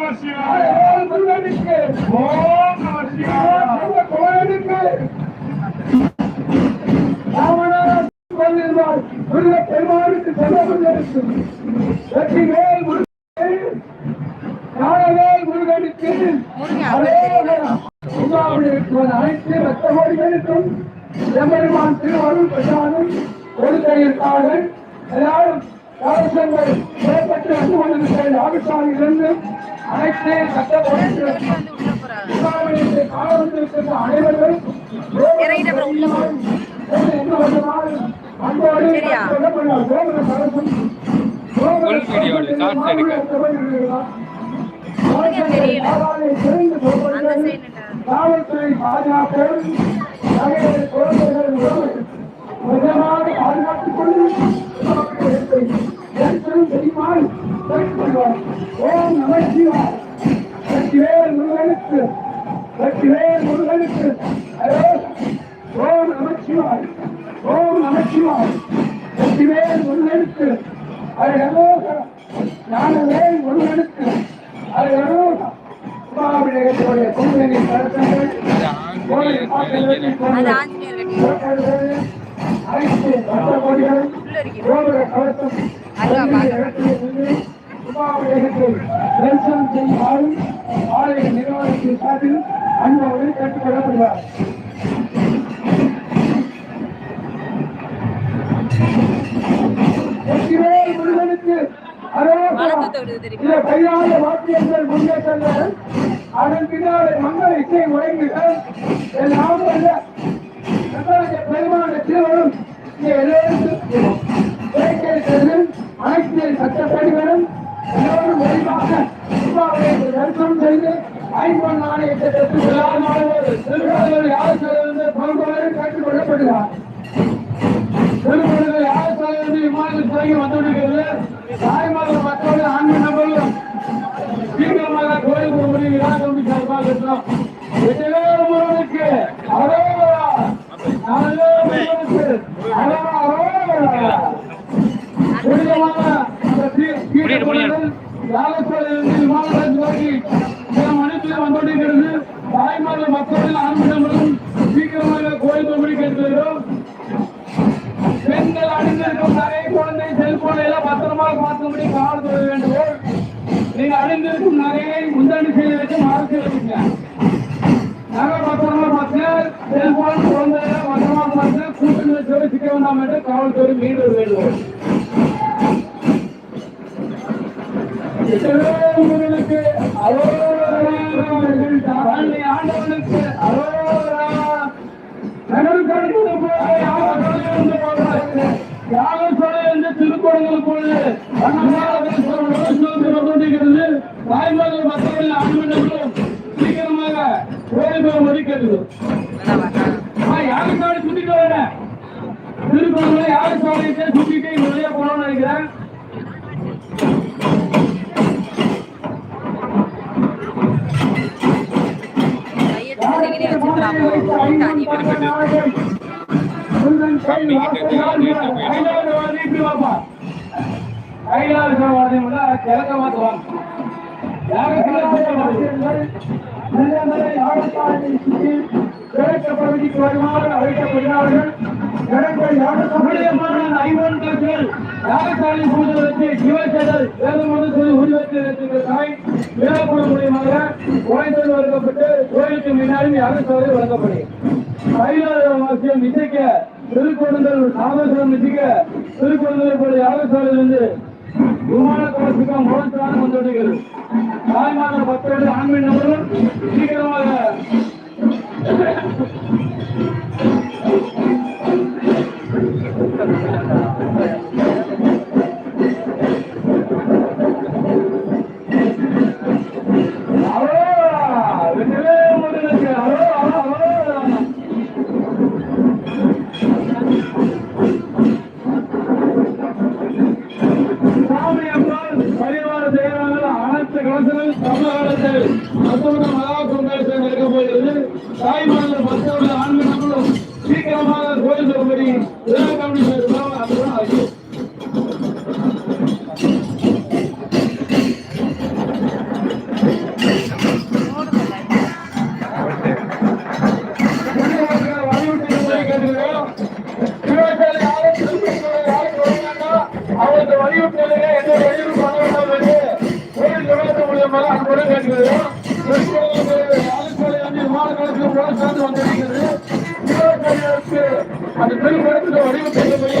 நம சிவாய முருகனுக்கு ஓம் நம சிவாய கோயிலுக்கு ராமநாதன் கொண்டிருந்தால் முருக பெருமாளுக்கு செல்லவர்களுக்கு வெற்றிவேல் முருகன் ஞானவேல் முருகனுக்கு அநேகம் உமாவுடைய அனைத்து ரத்த கோடிகளுக்கும் எம்பெருமான் திருவருள் பிரசாதம் கொடுத்திருக்கார்கள் எல்லாரும் கவசங்கள் புறப்பட்டு வந்து கொண்டிருக்கிற ஆபிசாரிலிருந்து அனைத்து சட்ட அனைவரும் காவல்துறை பாதுகாப்பு குழந்தைகள் பாதுகாத்துக் கொண்டு குழுவினை அது அனைத்து கோபுர கவசம் அருகா பாருங்க. உமாபிஷேகத்தில் தரிசனம் செய்யுமாறும் ஆலய நிர்வாகத்தின் சார்பில் அன்போடு கேட்டுக்கொள்ளப்படுவார் வெற்றிவேல் கையாள வாக்கியங்கள் முன்னே செல்ல அதன் பின்னாலே மங்கள இசை முழங்குகள் எல்லாம் அல்ல பெருமான திருவரும் இங்கே அனைத்து சட்டப்படிகளும் எல்லோரும் தரிசனம் செய்து ஐம்பொன் நாணயத்தை பெற்று திருக்குறள் யார் சொல்வது பங்குவரும் கேட்டுக் கொள்ளப்படுகிறார். யார் சொல்வது விமானத்தில் துறைக்கு வந்துவிடுகிறது. தாய்மார்கள் மக்களோடு ஆண்மை நம்பர்களும் சீக்கிரமாக கோயில் குருமணி விழா கமிட்டி சார்பாக இருக்கிறோம் வெற்றிவேல் முருகனுக்கு. அரோகரா. நல்லவேல் முருகனுக்கு வேண்டாம் என்று காவல்துறை மீண்டும் வேண்டுகோள். முருகனுக்கு அரோகரா. பழனி ஆண்டவனுக்கு கொண்டிருக்கிறது. தாய்மார்கள் மத்தியில் ஆண்மன்றம் சீக்கிரமாக கோயில் மதிக்கிறது திருக்குறளை யாருக்காவது சுத்திட்டு வெளியே போனோம்னு நினைக்கிறேன்? கையை டிகிரி வச்சிருக்கலாம் வழங்கப்பட்டு கோயிலுக்கு முன்னாடி யாகசாலை வழங்கப்படுகிறது கைலாசவாசியம் இசைக்க திருக்குழந்தல் நாதேஸ்வரம் இசைக்க திருக்குழந்தல் யாகசாலையிலிருந்து விமான கவசத்துக்கு முழத்தான வந்துவிடுகிறது தாய்மான பக்தோடு ஆண்மை சீக்கிரமாக சீக்கிரமாக அரோரா! ஆண்மகங்கள் பஸ்தவர்கள் ஆண்மகங்களும் சீக்கிரமாக கோயில் தரும்படி கமிட்டி சேர்க்கிறோம் அதுதான் ஆகியோம் வலியுறுத்தலையே என்ன வலியுறுத்தாங்க கோயில் நிர்வாகத்தின் மூலியமாக அன்புடன் கேட்கிறோம் அரசு போல சேர்ந்து வந்திருக்கிறது. இருபத்தஞ்சு அந்த பெருமிடத்தில் வடிவு செய்யக்கூடிய